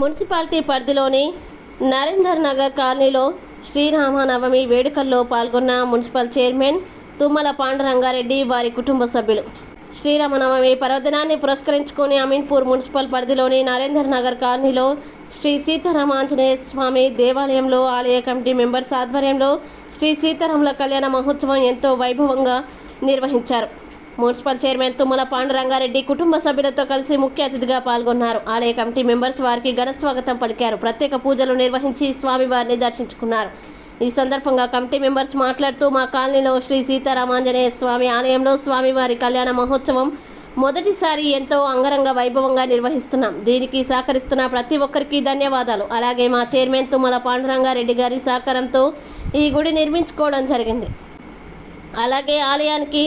Municipality పరిధిలోని నరేందర్ నగర్ కాలనీలో శ్రీరామనవమి వేడుకల్లో పాల్గొన్న మున్సిపల్ చైర్మన్ తుమ్మల పాండురంగారెడ్డి వారి కుటుంబ సభ్యులు. శ్రీరామనవమి పర్వదినాన్ని పురస్కరించుకుని అమీన్పూర్ మున్సిపల్ పరిధిలోని నరేందర్ నగర్ కాలనీలో శ్రీ సీతారామాంజనేయ స్వామి దేవాలయంలో ఆలయ కమిటీ మెంబర్స్ ఆధ్వర్యంలో శ్రీ సీతారాముల కళ్యాణ మహోత్సవం ఎంతో వైభవంగా నిర్వహించారు. మున్సిపల్ చైర్మన్ తుమ్మల పాండురంగారెడ్డి కుటుంబ సభ్యులతో కలిసి ముఖ్య అతిథిగా పాల్గొన్నారు. ఆలయ కమిటీ మెంబర్స్ వారికి ఘన స్వాగతం పలికారు. ప్రత్యేక పూజలు నిర్వహించి స్వామివారిని దర్శించుకున్నారు. ఈ సందర్భంగా కమిటీ మెంబర్స్ మాట్లాడుతూ మా కాలనీలో శ్రీ సీతారామాంజనేయ స్వామి ఆలయంలో స్వామివారి కళ్యాణ మహోత్సవం మొదటిసారి ఎంతో అంగరంగ వైభవంగా నిర్వహిస్తున్నాం. దీనికి సహకరిస్తున్న ప్రతి ఒక్కరికి ధన్యవాదాలు. అలాగే మా చైర్మన్ తుమ్మల పాండురంగారెడ్డి గారి సహకారంతో ఈ గుడి నిర్మించుకోవడం జరిగింది. అలాగే ఆలయానికి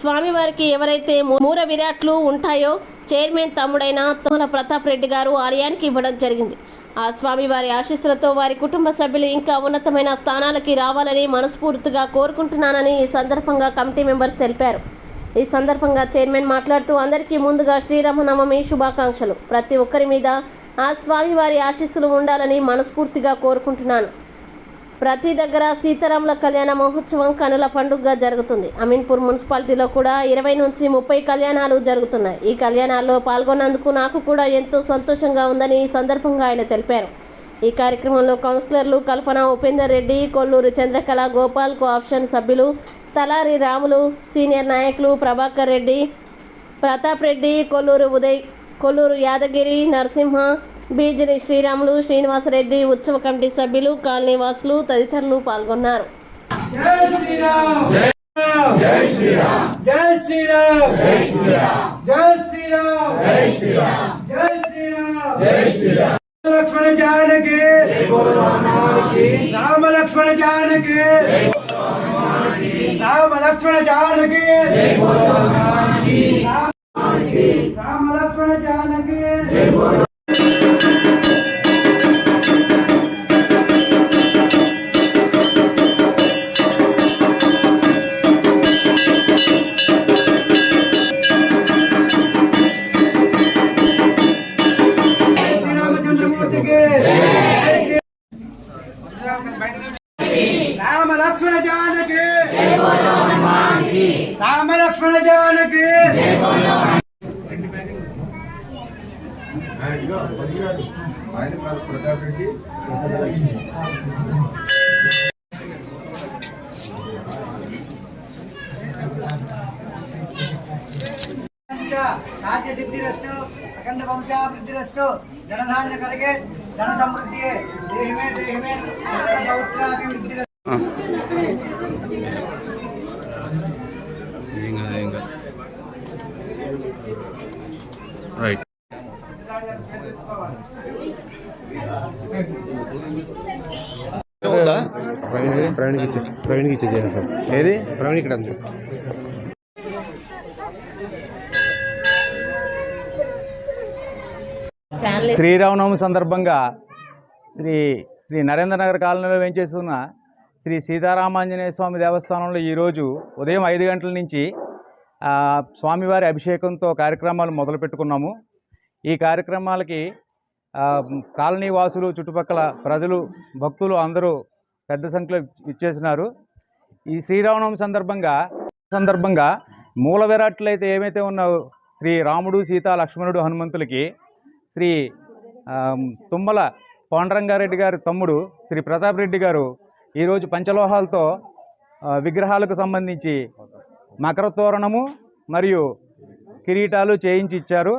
స్వామివారికి ఎవరైతే మూర విరాట్లు ఉంటాయో చైర్మన్ తమ్ముడైన తోమల ప్రతాప్ రెడ్డి గారు ఆలయానికి ఇవ్వడం జరిగింది. ఆ స్వామివారి ఆశీస్సులతో వారి కుటుంబ సభ్యులు ఇంకా ఉన్నతమైన స్థానాలకి రావాలని మనస్ఫూర్తిగా కోరుకుంటున్నానని ఈ సందర్భంగా కమిటీ మెంబర్స్ తెలిపారు. ఈ సందర్భంగా చైర్మన్ మాట్లాడుతూ అందరికీ ముందుగా శ్రీరామనవమి శుభాకాంక్షలు. ప్రతి ఒక్కరి మీద ఆ స్వామివారి ఆశీస్సులు ఉండాలని మనస్ఫూర్తిగా కోరుకుంటున్నాను. ప్రతి దగ్గర సీతారాముల కళ్యాణ మహోత్సవం కనుల పండుగగా జరుగుతుంది. అమీన్పూర్ మున్సిపాలిటీలో కూడా ఇరవై నుంచి ముప్పై కళ్యాణాలు జరుగుతున్నాయి. ఈ కళ్యాణాల్లో పాల్గొన్నందుకు నాకు కూడా ఎంతో సంతోషంగా ఉందని ఈ సందర్భంగా ఆయన తెలిపారు. ఈ కార్యక్రమంలో కౌన్సిలర్లు కల్పన ఉపేందర్ రెడ్డి కొల్లూరు చంద్రకళ గోపాల్ కోఆప్షన్ సభ్యులు తలారి రాములు సీనియర్ నాయకులు ప్రభాకర్ రెడ్డి ప్రతాప్ రెడ్డి కొల్లూరు ఉదయ్ కొల్లూరు యాదగిరి నరసింహ బీజిని శ్రీరాములు శ్రీనివాసరెడ్డి ఉత్సవ కమిటీ సభ్యులు కాలనీ వాసులు తదితరులు పాల్గొన్నారు. జై శ్రీరామ్! జై శ్రీరామ్! జై శ్రీరామ్! జై శ్రీరామ్! జై శ్రీరామ్! జై శ్రీరామ్! జై శ్రీరామ్! జై శ్రీరామ్! లక్ష్మణ జానకి! రామ లక్ష్మణ జానకి! రామ లక్ష్మణ జానకి! ఆయన కాదు ప్రతాప్ రెడ్డి ప్రసాదలక్ష్మి సిద్ధిరస్తు అఖండ వంశాభివృద్ధిరస్తు ధనధాన్య కలిగే ధన సమృద్ధి దేహిమే దేహిమే పౌత్రాభివృద్ధి ఏం కాదు ఏం కాదు రైట్ ప్రవీణ్కి ఇచ్చి ప్రవీణ్కి ఇచ్చి చేస్తాం ఏది? ప్రవీణ్ ఇక్కడ శ్రీరామనవమి సందర్భంగా శ్రీ శ్రీ నరేంద్ర నగర్ కాలనీలో వేంచేస్తున్న శ్రీ సీతారామాంజనేయ స్వామి దేవస్థానంలో ఈరోజు ఉదయం ఐదు గంటల నుంచి స్వామివారి అభిషేకంతో కార్యక్రమాలు మొదలు పెట్టుకున్నాము. ఈ కార్యక్రమాలకి కాలనీ వాసులు చుట్టుపక్కల ప్రజలు భక్తులు అందరూ పెద్ద సంఖ్యలో ఇచ్చేసినారు. ఈ శ్రీరామనవమి సందర్భంగా సందర్భంగా మూల విరాట్లు అయితే ఏమైతే ఉన్నావు శ్రీ రాముడు సీత లక్ష్మణుడు హనుమంతులకి శ్రీ తుమ్మల పాండరంగారెడ్డి గారి తమ్ముడు శ్రీ ప్రతాప్ రెడ్డి గారు ఈరోజు పంచలోహాలతో విగ్రహాలకు సంబంధించి మకర తోరణము మరియు కిరీటాలు చేయించి ఇచ్చారు.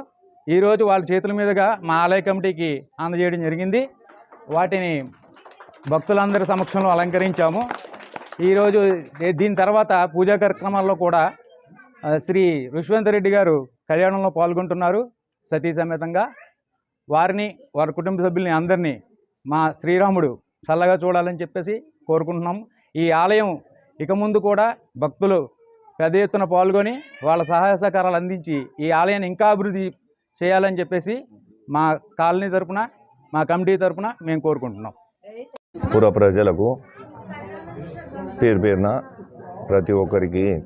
ఈరోజు వాళ్ళ చేతుల మీదుగా మా ఆలయ కమిటీకి అందజేయడం జరిగింది. వాటిని భక్తులందరి సమక్షంలో అలంకరించాము. ఈరోజు దీని తర్వాత పూజా కార్యక్రమాల్లో కూడా శ్రీ రుష్వంత్ రెడ్డి గారు కళ్యాణంలో పాల్గొంటున్నారు సతీ సమేతంగా. వారిని వారి కుటుంబ సభ్యుల్ని అందరినీ మా శ్రీరాముడు చల్లగా చూడాలని చెప్పేసి కోరుకుంటున్నాం. ఈ ఆలయం ఇక ముందు కూడా భక్తులు పెద్ద ఎత్తున పాల్గొని వాళ్ళ సహాయ సహకారాలు అందించి ఈ ఆలయాన్ని ఇంకా అభివృద్ధి చేయాలని చెప్పేసి మా కాలనీ తరపున మా కమిటీ తరపున మేము కోరుకుంటున్నాం. పుర ప్రజలకు పేరు పేరున ప్రతి ఒక్కరికి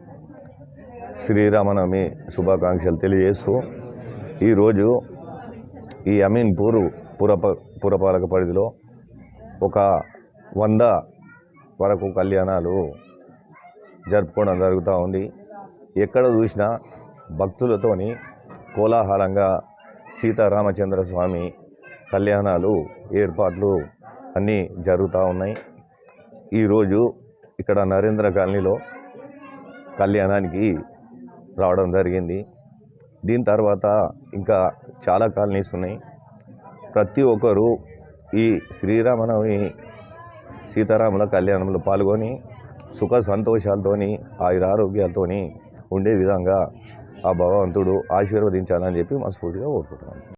శ్రీరామనవమి శుభాకాంక్షలు తెలియజేస్తూ ఈరోజు ఈ అమీన్పూర్ పురప పురపాలక పరిధిలో ఒక వంద వరకు కళ్యాణాలు జరుపుకోవడం జరుగుతూ ఉంది. ఎక్కడ చూసినా భక్తులతోని కోలాహలంగా సీతారామచంద్ర స్వామి కళ్యాణాలు ఏర్పాట్లు అన్నీ జరుగుతూ ఉన్నాయి. ఈరోజు ఇక్కడ నరేంద్ర కాలనీలో కళ్యాణానికి రావడం జరిగింది. దీని తర్వాత ఇంకా చాలా కాలనీస్ ఉన్నాయి. ప్రతి ఒక్కరూ ఈ శ్రీరామనవమి సీతారాముల కళ్యాణంలో పాల్గొని సుఖ సంతోషాలతోని ఆయురారోగ్యాలతోని ఉండే విధంగా ఆ భగవంతుడు ఆశీర్వదించాలని చెప్పి మనస్ఫూర్తిగా కోరుకుంటున్నాను.